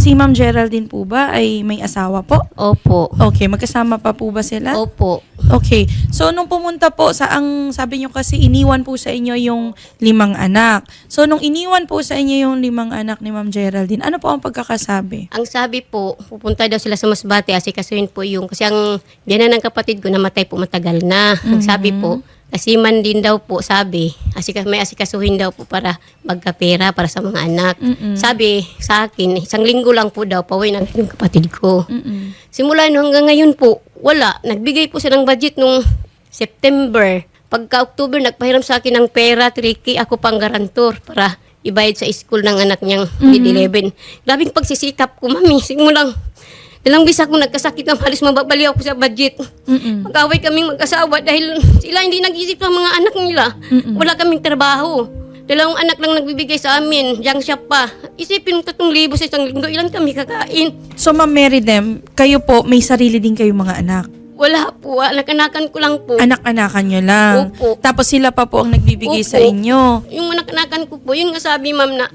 Si Ma'am Geraldine po ba ay may asawa po? Opo. Okay, magkasama pa po ba sila? Opo. Okay. So, nung pumunta po sa ang sabi nyo kasi iniwan po sa inyo yung limang anak. So, nung iniwan po sa inyo yung limang anak ni Ma'am Geraldine, ano po ang pagkakasabi? Ang sabi po, pupunta daw sila sa Masbate, asikasuhin po yung, kasi ang diyan ng kapatid ko namatay po matagal na. Ang sabi po, kasi man din daw po, sabi, asika, may asikasuhin daw po para magkapera para sa mga anak. Mm-mm. Sabi sa akin, isang linggo lang po daw, pauwi na yung kapatid ko. Mm-mm. Simula no hanggang ngayon po, wala. Nagbigay po siya ng budget nung September. Pagka October, nagpahiram sa akin ng pera, tricky, ako pang garantor para ibayad sa school ng anak niyang grade 11. Grabing pagsisikap ko, mami. Simulang, dalang bisa akong nagkasakit ng halos mababali ako sa budget. Mm-mm. Mag-away kaming mag-asawa dahil sila hindi nag-isip ng mga anak nila. Wala kaming trabaho. Dalawang anak lang nagbibigay sa amin. Diyan siya pa. Isipin mo tatlong libo sa isang linggo. Ilan kami kakain? So, Ma'am Meridem, kayo po, may sarili din kayong mga anak. Wala po. Anak-anakan ko lang po. Anak-anakan nyo lang. Opo. Tapos sila pa po ang nagbibigay sa Opo. inyo. Yung anak-anakan ko po, yun nga sabi ma'am na,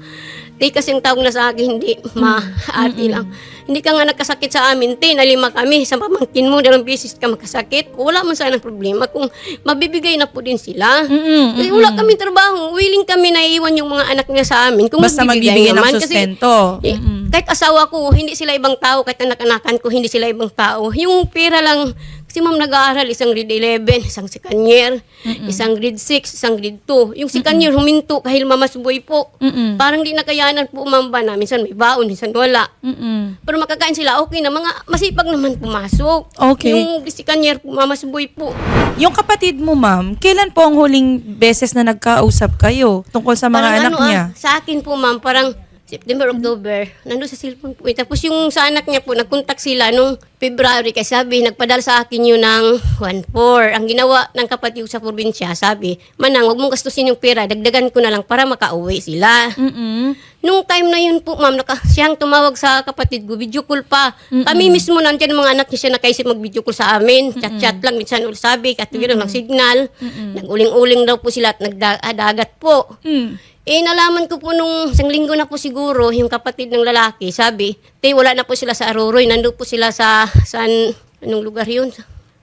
Tay, kasi ang tawag na sa akin, hindi, ma, ate lang. Hindi ka nga nagkasakit sa amin, Tay, nalima kami. Sa pamangkin mo, dalawang beses ka magkasakit. Wala man sana problema kung mabibigay na po din sila. Mm-mm, Kasi wala kami trabaho. Willing kami na iwan yung mga anak niya sa amin. Kung Basta magbibigay ng naman. Kasi, sustento. eh, Mm-mm. kahit asawa ko, hindi sila ibang tao. Kahit anak-anakan ko, hindi sila ibang tao. Yung pera lang, kasi ma'am nag-aaral, isang grade 11, isang sekanyer, isang grade 6, isang grade 2. Yung sekanyer huminto kahil mamasboy po. Mm-mm. Parang di nakayanan po ma'am ba na. Minsan may baon, minsan wala. Mm-mm. Pero makakain sila, okay na. Mga masipag naman pumasok. Okay. Yung sekanyer po, mamasboy po. Yung kapatid mo, ma'am, kailan po ang huling beses na nagkausap kayo tungkol sa mga Parang anak ano, niya? Ah, sa akin po, ma'am, parang September, October, nandun sa cellphone po. eh. Tapos yung sa anak niya po, nagkontak sila nung February kasi sabi, nagpadala sa akin yun ng 1-4. Ang ginawa ng kapatid ko sa probinsya, sabi, Manang, huwag mong gastusin yung pera, dagdagan ko na lang para makauwi sila. Mm-mm. Nung time na yun po, ma'am, naka, siyang tumawag sa kapatid ko, video call pa. Kami mismo nandiyan, mga anak niya siya nakaisip mag-video call sa amin. Chat-chat lang, minsan ulit sabi, katulad ng signal. Nag-uling-uling daw po sila at nagdagat po. Mm. Eh, nalaman ko po nung isang linggo na po siguro, yung kapatid ng lalaki, sabi, te, wala na po sila sa Aroroy, nandun po sila sa, saan, anong lugar yun?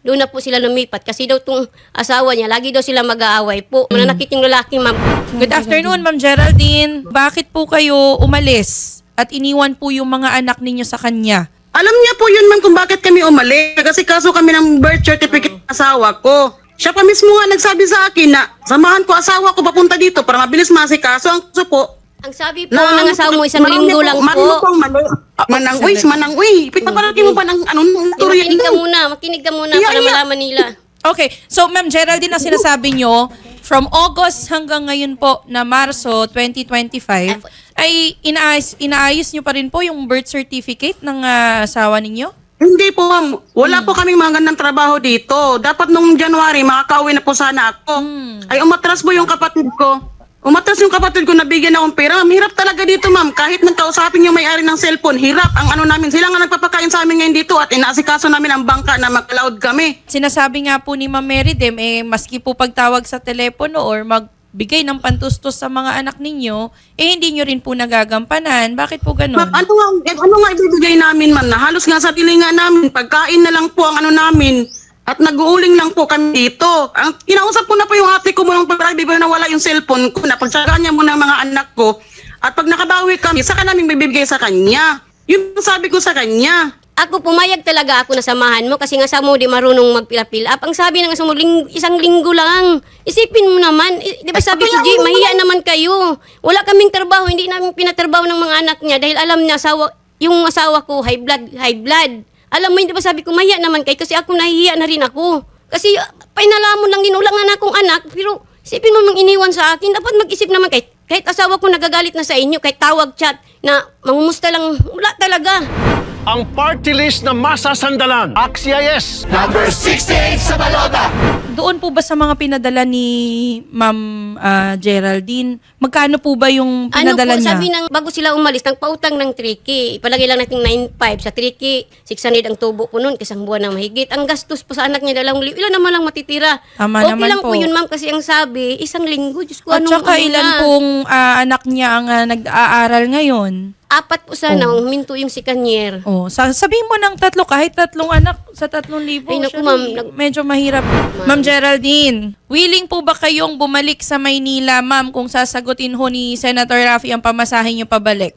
Doon na po sila lumipat kasi daw tong asawa niya, lagi daw sila mag-aaway po. Mananakit yung lalaki, ma'am. Good afternoon, Ma'am Geraldine. Bakit po kayo umalis at iniwan po yung mga anak ninyo sa kanya? Alam niya po yun man kung bakit kami umalis. Kasi kaso kami ng birth certificate ng asawa ko. Siya pa mismo nga nagsabi sa akin na samahan ko asawa ko papunta dito para mabilis masikaso. Ang kaso po, Ang sabi po ng asawa mo, isang linggo lang po. pong mali. Manang uy, manang uy. Pitaparati mo pa ng anong turiyan makinig ka muna, makinig ka muna para malaman nila. Okay, so Ma'am Geraldine, ang sinasabi nyo, from August hanggang ngayon po na Marso 2025, ay inaayos, inaayos nyo pa rin po yung birth certificate ng ah, asawa ninyo? Hindi po ma'am. Wala po kaming mga gandang trabaho dito. Dapat nung January, makakauwi na po sana ako. Ay umatras po yung kapatid ko. Umatras yung kapatid ko, nabigyan akong pera. Ma'am, hirap talaga dito ma'am. Kahit nagkausapin yung may-ari ng cellphone, hirap ang ano namin. Sila nga nagpapakain sa amin ngayon dito at inaasikaso namin ang bangka na mag-loud kami. Sinasabi nga po ni Ma'am Meridem, eh, maski po pagtawag sa telepono or magbigay ng pantustos sa mga anak ninyo, eh hindi nyo rin po nagagampanan. Bakit po Ma'am, ganun? ano nga, eh, ano nga ibibigay namin ma'am na halos nga sa tilinga namin, pagkain na lang po ang ano namin. At nag-uuling lang po kami dito. Ang kinausap ko na po yung ate ko muna pag na wala yung cellphone ko, na pagsagaan niya muna ang mga anak ko. At pag nakabawi kami, saka namin bibigay sa kanya. Yun ang sabi ko sa kanya. Ako, pumayag talaga ako na samahan mo kasi nga sa mo di marunong magpila-fill up. Ang sabi ng mo, ling- isang linggo lang. Isipin mo naman, di ba sabi ko, G, mahiya naman kayo. Wala kaming trabaho, hindi namin pinatrabaho ng mga anak niya dahil alam niya, asawa, yung asawa ko, high blood, high blood. Alam mo, hindi ba sabi ko, mahiya naman kayo kasi ako nahihiya na rin ako. Kasi uh, painalamon lang din, wala nga na akong anak, pero isipin mo mang iniwan sa akin, dapat mag-isip naman kahit, kahit asawa ko nagagalit na sa inyo, kahit tawag chat na mangumusta lang, wala talaga. Ang party list na masasandalan. Axia yes! Doon po ba sa mga pinadala ni Ma'am ah, Geraldine, magkano po ba yung Ano pinadala po, niya? sabi ng, bago sila umalis, nagpautang ng 3K. Ipalagay lang natin 9.5 sa 3K. 600 ang tubo po noon, isang buwan na mahigit. Ang gastos po sa anak niya, dalawang libo. Ilan naman lang matitira? Tama okay naman lang po. po. yun, ma'am, kasi ang sabi, isang linggo. Diyos ko, At anong saka ano ilan na? pong ah, anak niya ang ah, nag-aaral ngayon? Apat po sana, huminto yung si Kanyer. Oh, sa sabihin mo ng tatlo kahit tatlong anak sa tatlong libo. Ay, naku, ma'am, eh, nag- medyo mahirap. Ma'am Geraldine, willing po ba kayong bumalik sa Maynila, ma'am, kung sasagutin ho ni Senator Raffy ang pamasahin niyo pabalik?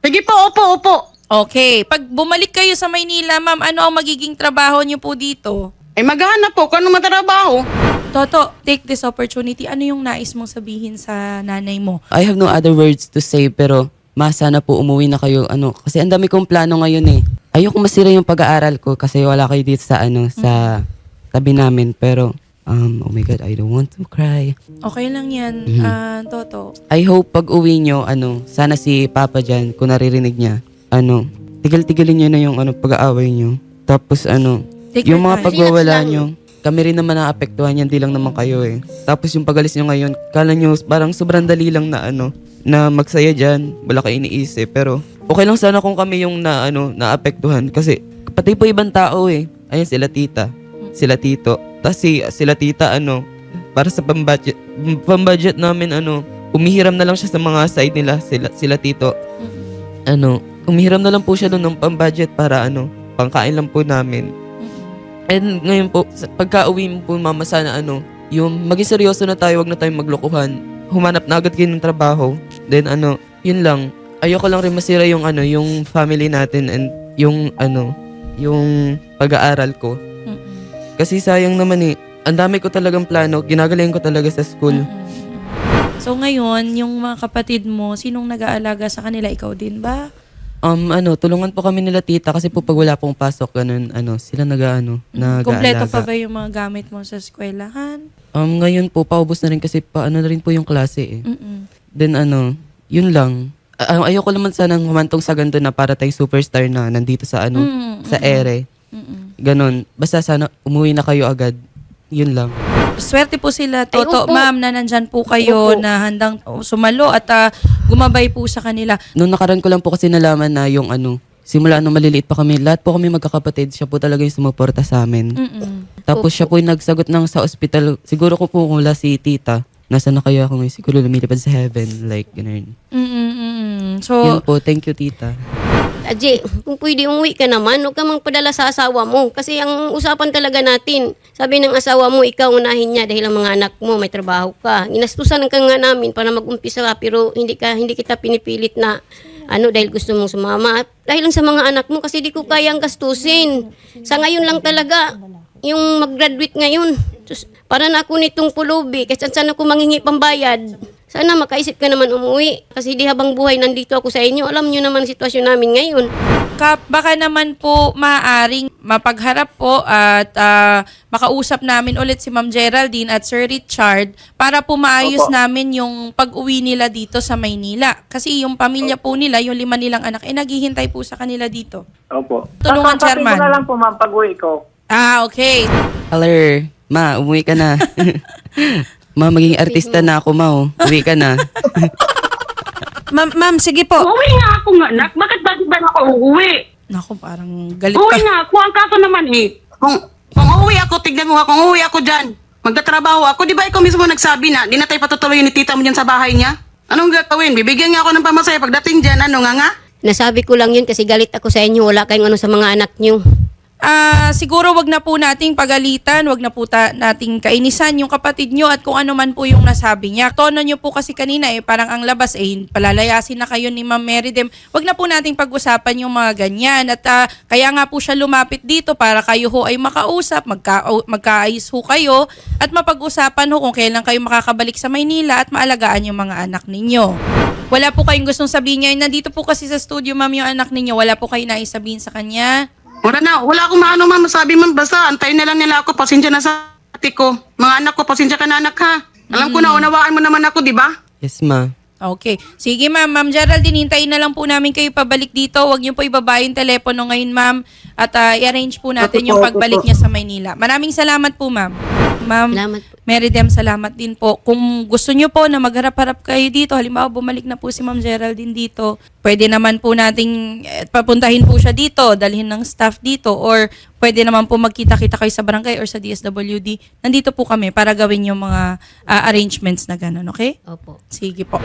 Sige po, opo, opo. Okay. Pag bumalik kayo sa Maynila, ma'am, ano ang magiging trabaho niyo po dito? Ay maghanap po kung ano matrabaho. Toto, take this opportunity. Ano yung nais mong sabihin sa nanay mo? I have no other words to say pero ma sana po umuwi na kayo ano kasi ang dami kong plano ngayon eh. Ayoko masira yung pag-aaral ko kasi wala kayo dito sa ano sa tabi namin pero um oh my god I don't want to cry. Okay lang yan, Mhm. ah, Toto. I hope pag uwi nyo ano sana si Papa diyan kung naririnig niya ano tigil-tigilin niyo na yung ano pag-aaway nyo. Tapos ano Take yung your mga time. pagwawala nyo kami rin naman naapektuhan yan, di lang naman kayo eh. Tapos yung pagalis nyo ngayon, kala nyo parang sobrang dali lang na ano, na magsaya dyan, wala kayo iniisip. Pero okay lang sana kung kami yung na ano, naapektuhan. Kasi pati po ibang tao eh. Ayun sila tita, sila tito. Tapos si, sila tita ano, para sa pambudget, pambudget namin ano, umihiram na lang siya sa mga side nila, sila, sila tito. Ano, umihiram na lang po siya doon ng pambudget para ano, pangkain lang po namin. And ngayon po, sa- pagka uwi mo po mama sana ano, yung maging seryoso na tayo, wag na tayong maglokohan. Humanap na agad kayo ng trabaho. Then ano, yun lang. Ayoko lang rin masira yung ano, yung family natin and yung ano, yung pag-aaral ko. Mm-mm. Kasi sayang naman eh. Ang dami ko talagang plano, ginagaling ko talaga sa school. Mm-mm. So ngayon, yung mga kapatid mo, sinong nag-aalaga sa kanila? Ikaw din ba? Um, ano, tulungan po kami nila tita kasi po pag wala pong pasok, ganun, ano, sila nag, ano, nag Kompleto pa ba yung mga gamit mo sa eskwelahan? Um, ngayon po, paubos na rin kasi pa, ano na rin po yung klase eh. Mm-mm. Then ano, yun lang. A- ayoko naman sanang humantong sa ganito na para tayong superstar na nandito sa ano, Mm, sa ere. Mm-mm. Ganon. Basta sana umuwi na kayo agad. Yun lang. Swerte po sila, Toto, opo. ma'am, na nandyan po kayo Opo. na handang sumalo at ah, gumabay po sa kanila. Noong nakaraan ko lang po kasi nalaman na yung ano, simula nung maliliit pa kami, lahat po kami magkakapatid, siya po talaga yung sumuporta sa amin. Mm-mm. Tapos siya po yung nagsagot ng sa ospital. Siguro ko po kung wala si tita, nasa na kayo ako ngayon, siguro lumilipad sa heaven, like ganun. Mm-mm. Yun So, po, thank you tita. Aji, kung pwede umuwi ka naman, huwag ka mang padala sa asawa mo. Kasi ang usapan talaga natin, sabi ng asawa mo, ikaw unahin niya dahil ang mga anak mo, may trabaho ka. Ginastusan ka nga namin para mag-umpisa ka, pero hindi, ka, hindi kita pinipilit na ano dahil gusto mong sumama. Dahil lang sa mga anak mo, kasi di ko kayang gastusin. Sa ngayon lang talaga, yung mag-graduate ngayon. Para na ako nitong pulubi, kasi saan ako mangingi pambayad. Sana makaisip ka naman umuwi. Kasi di habang buhay nandito ako sa inyo. Alam nyo naman ang sitwasyon namin ngayon. Kap, baka naman po maaring mapagharap po at ah, makausap namin ulit si Ma'am Geraldine at Sir Richard para po maayos namin yung pag-uwi nila dito sa Maynila. Kasi yung pamilya po nila, yung lima nilang anak, eh naghihintay po sa kanila dito. Opo. Tulungan, Sasampatin Chairman. ko na lang po, ma'am, pag-uwi ko. Ah, okay. Haller, ma, umuwi ka na. ma, maging artista na ako, ma. oh. Uwi ka na. Ma'am, ma'am, sige po. Uuwi nga ako nga, anak. Bakit bakit ba ako uuwi? Naku, parang galit Uuwi pa. nga ako. Ang kaso naman eh. Kung, kung uuwi ako, tignan mo nga, kung uuwi ako dyan, magtatrabaho ako, di ba ikaw mismo nagsabi na, di na tayo patutuloy ni tita mo dyan sa bahay niya? Anong gagawin? Bibigyan nga ako ng pamasaya pagdating dyan, ano nga nga? Nasabi ko lang yun kasi galit ako sa inyo. Wala kayong ano sa mga anak nyo. Ah, siguro wag na po nating pagalitan, wag na po ta- nating kainisan yung kapatid nyo at kung ano man po yung nasabi niya. Tono nyo po kasi kanina eh, parang ang labas eh, palalayasin na kayo ni Ma'am Meridem. Wag na po nating pag-usapan yung mga ganyan. At ah, kaya nga po siya lumapit dito para kayo ho ay makausap, magka magkaayos ho kayo at mapag-usapan ho kung kailan kayo makakabalik sa Maynila at maalagaan yung mga anak ninyo. Wala po kayong gustong sabihin niya. Nandito po kasi sa studio, ma'am, yung anak ninyo. Wala po kayo nais sabihin sa kanya. Wala na, wala akong maano man masabi man, basta antayin na lang nila ako, pasensya na sa ate ko. Mga anak ko, pasensya ka na anak ha. Alam ko na, unawaan mo naman ako, di ba? Yes, ma. Okay. Sige ma'am. Ma'am Geraldine, hintayin na lang po namin kayo pabalik dito. Huwag niyo po ibaba yung telepono ngayon ma'am. At ah, i-arrange po natin yung pagbalik niya sa Maynila. Maraming salamat po ma'am. Ma'am Salamat po. Meridem, salamat din po. Kung gusto niyo po na magharap-harap kayo dito, halimbawa bumalik na po si Ma'am Geraldine dito, pwede naman po nating eh, papuntahin po siya dito, dalhin ng staff dito, or pwede naman po magkita-kita kayo sa barangay or sa DSWD. Nandito po kami para gawin yung mga ah, arrangements na ganun, okay? Opo. Sige po.